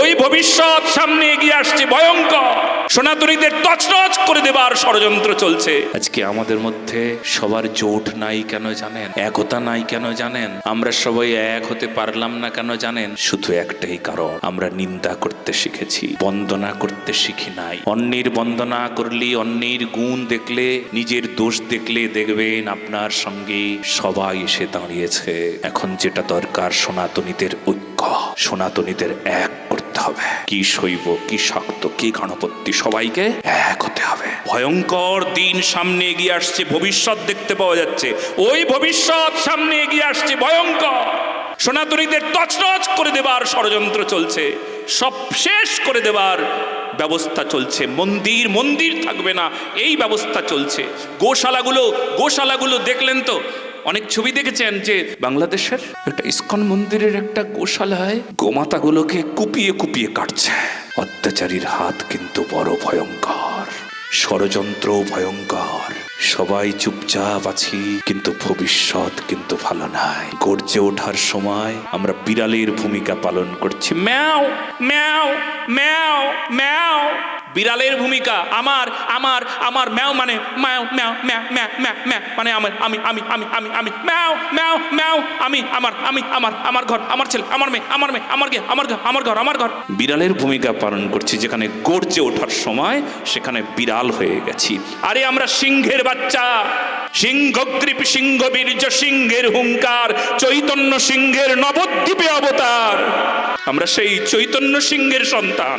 ওই ভবিষ্যৎ সামনে এগিয়ে আসছে, ভয়ঙ্কর। সনাতনীদের তছনছ করে দেবার ষড়যন্ত্র চলছে। আজকে আমাদের মধ্যে সবার জোট নাই কেন জানেন? একতা নাই কেন জানেন? আমরা সবাই এক হতে পারলাম না কেন জানেন? শুধু একটাই কারণ, আমরা নিন্দা করতে শিখেছি, বন্দনা করতে শিখি নাই। অন্যের বন্দনা করলে অন্যের গুণ দেখলে, নিজের দোষ দেখলে দেখবেন আপনার সঙ্গে সবাই এসে দাঁড়িয়েছে। এখন যেটা দরকার সনাতনীদের ঐক্য, সনাতনীদের এক হবে। কি শৈব, কি শক্ত, কি গণপতি সবাইকে এক হতে হবে। ভয়ঙ্কর দিন সামনে এগিয়ে আসছে, ভবিষ্যৎ দেখতে পাওয়া যাচ্ছে। ওই ভবিষ্যৎ সামনে এগিয়ে আসছে, ভয়ঙ্কর। সনাতনীদের তছনছ করে দেবার ষড়যন্ত্র চলছে। সব শেষ করে দেবার ব্যবস্থা চলছে। মন্দির মন্দির থাকবে না, এই ব্যবস্থা চলছে। গোশালাগুলো গোশালাগুলো দেখলেন তো? অনেক ছবি দেখেছেন যে বাংলাদেশের একটা ইস্কন মন্দিরের একটা গোশালায় গোমাতাগুলোকে কুপিয়ে কুপিয়ে কাটছে। অত্যাচারীর হাত কিন্তু বড় ভয়ঙ্কর, ষড়যন্ত্র ভয়ঙ্কর। সবাই চুপচাপ আছি, কিন্তু ভবিষ্যৎ কিন্তু ভালো নাই। গর্জে ওঠার সময় আমরা বিড়ালের ভূমিকা পালন করছি। ম্যাও ম্যাও ম্যাও ম্যাও। বিড়ালের ভূমিকা, আমার আমার আমার ম্যাও মানে ম্যাও ম্যাও ম্যাও ম্যাও ম্যাও ম্যাও মানে আমার আমি আমি আমি আমি আমি, ম্যাও ম্যাও ম্যাও, আমি, আমার আমি, আমার আমার ঘর, আমার ছেলে, আমার মেয়ে আমার মেয়ে, আমার গে, আমার ঘর আমার ঘর আমার ঘর। বিড়ালের ভূমিকা পালন করছি যেখানে গর্জে ওঠার সময় সেখানে বিড়াল হয়ে গেছি। আরে আমরা সিংহের বাচ্চা সিংহগ্রীপ সিংহ বীর্য সিংহের হুঙ্কার চৈতন্য সিংহের নবদ্বীপে অবতার। আমরা সেই চৈতন্য সিংহের সন্তান।